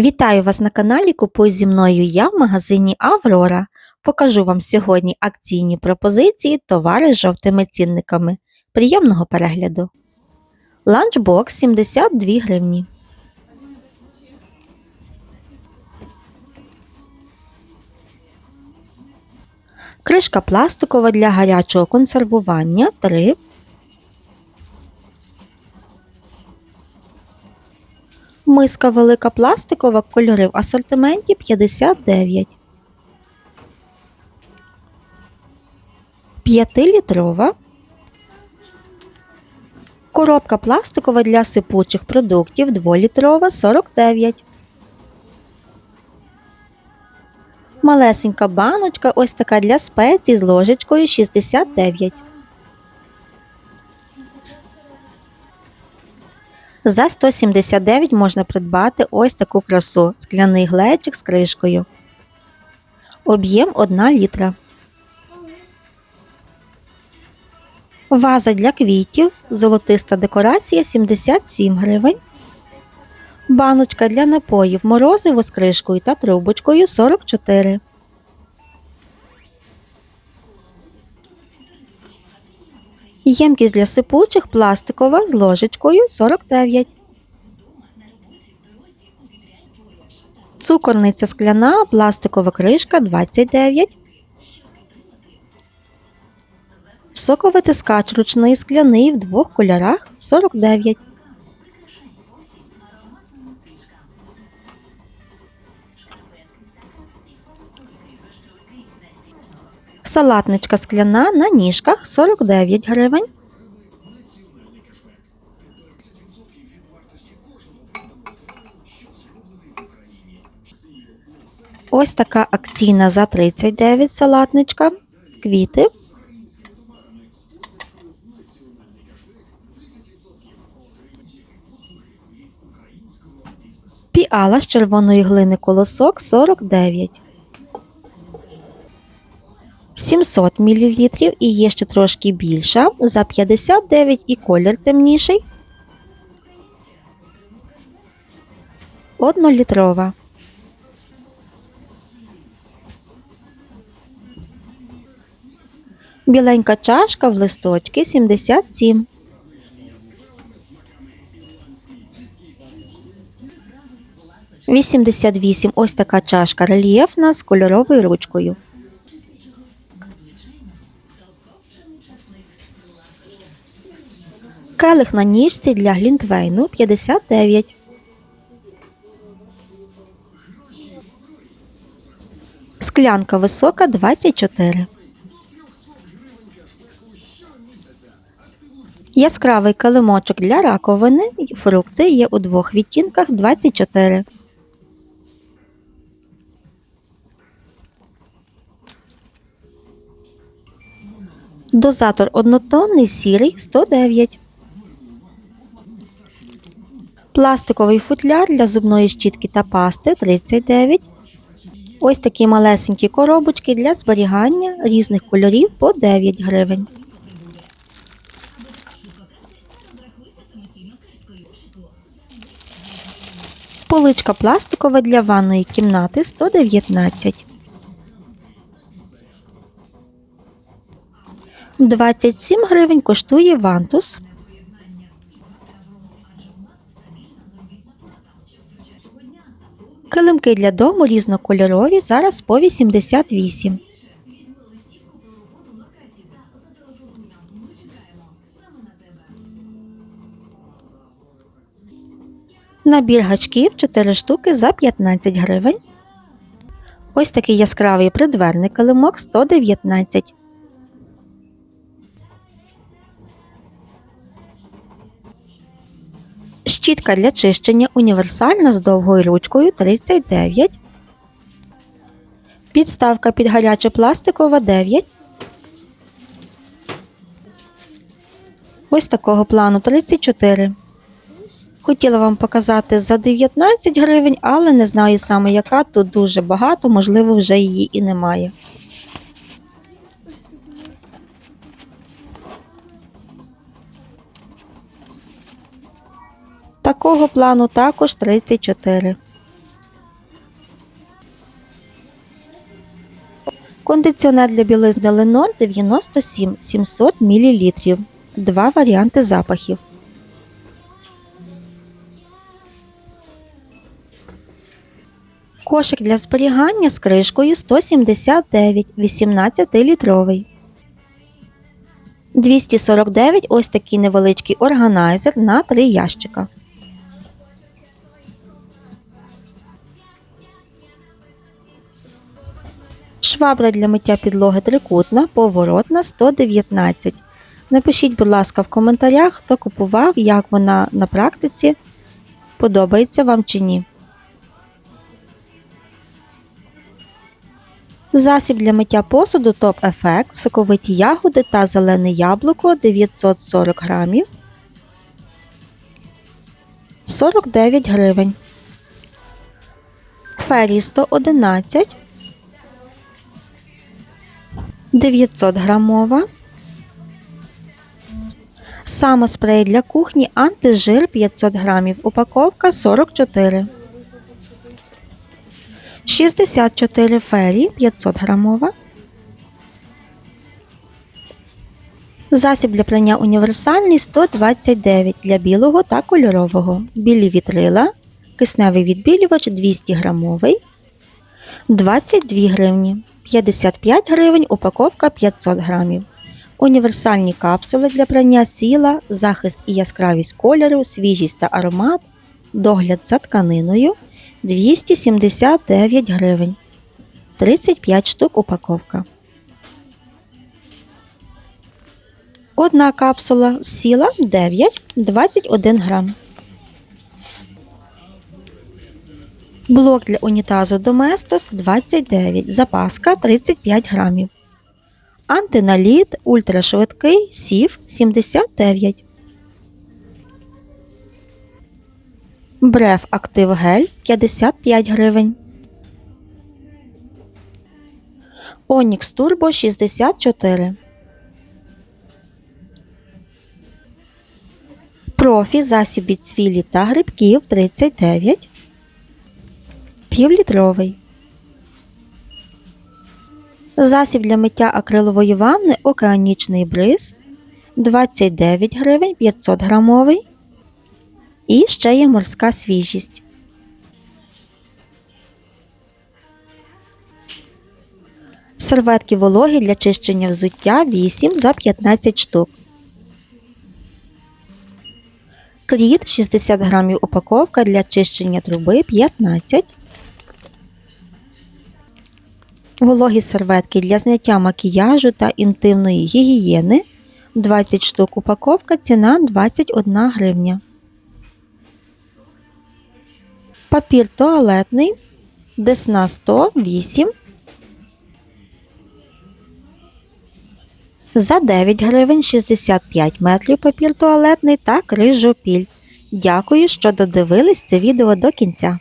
Вітаю вас на каналі Купуй зі мною я в магазині Аврора. Покажу вам сьогодні акційні пропозиції товари з жовтими цінниками. Приємного перегляду. Ланчбокс 72 гривні. Кришка пластикова для гарячого консервування 3. Миска велика пластикова, кольори в асортименті 59. 5-літрова. Коробка пластикова для сипучих продуктів 2-літрова 49. Малесенька баночка ось така для спецій з ложечкою 69. За 179 можна придбати ось таку красу скляний глечик з кришкою. Об'єм 1 літра. Ваза для квітів. Золотиста декорація 77 гривень. Баночка для напоїв морозиво з кришкою та трубочкою 44. Ємкість для сипучих пластикова з ложечкою 49. Цукорниця скляна, пластикова кришка 29. Соковитискач ручний скляний в двох кольорах 49. Салатничка скляна на ніжках 49 гривень. Ось така акційна за 39 салатничка. Квіти. Піала з червоної глини колосок 49. 700 мл і є ще трошки більша за 59 і колір темніший. Однолітрова. Біленька чашка в листочки 77. Вісімдесят вісім. Ось така чашка рельєфна з кольоровою ручкою. Келих на ніжці для глінтвейну 59. Склянка висока 24. Яскравий килимочок для раковини. Фрукти є у двох відтінках 24. Дозатор однотонний сірий 109. Пластиковий футляр для зубної щітки та пасти 39. Ось такі малесенькі коробочки для зберігання різних кольорів по 9 гривень. Поличка пластикова для ванної кімнати 119. 27 гривень коштує вантус. Килимки для дому різнокольорові зараз по 88. Набір гачків 4 штуки за 15 гривень. Ось такий яскравий придверний килимок 119. Щітка для чищення універсальна з довгою ручкою 39. Підставка під гаряче пластикова 9. Ось такого плану 34. Хотіла вам показати за 19 гривень, але не знаю саме яка. Тут дуже багато, можливо, вже її і немає. Такого плану також 34. Кондиціонер для білизни Ленор 97 700 мл. Два варіанти запахів. Кошик для зберігання з кришкою 179 18 літровий. 249 ось такий невеличкий органайзер на 3 ящика. Швабра для миття підлоги трикутна, поворотна 119. Напишіть, будь ласка, в коментарях, хто купував, як вона на практиці, подобається вам чи ні. Засіб для миття посуду Топ Ефект, соковиті ягоди та зелене яблуко 940 грамів. 49 гривень. Фері 111. 900 грамова. Самоспрей для кухні антижир 500 грамів. Упаковка 44. 64 фері 500 грамова. Засіб для прання універсальний 129 для білого та кольорового. Білі вітрила. Кисневий відбілювач 200 грамовий. 22 гривні. 55 гривень упаковка 500 грамів. Універсальні капсули для прання сіла, захист і яскравість кольору, свіжість та аромат, догляд за тканиною 279 гривень. 35 штук упаковка. Одна капсула сіла 9 21 грам. Блок для унітазу Domestos 29, запаска 35 грамів. Антиналіт ультрашвидкий сів 79. Бреф Актив Гель 55 гривень. Онікс Турбо 64. Профі засіб від цвілі та грибків 39 півлітровий. Засіб для миття акрилової ванни океанічний бриз 29 гривень 500 грамовий. І ще є морська свіжість. Серветки вологі для чищення взуття 8 за 15 штук. Кріт 60 грамів упаковка для чищення труби 15 Вологі серветки для зняття макіяжу та інтимної гігієни 20 штук упаковка, ціна 21 гривня. Папір туалетний Десна 108 за 9 гривень 65 метрів папір туалетний та крижопіль. Дякую, що додивились це відео до кінця.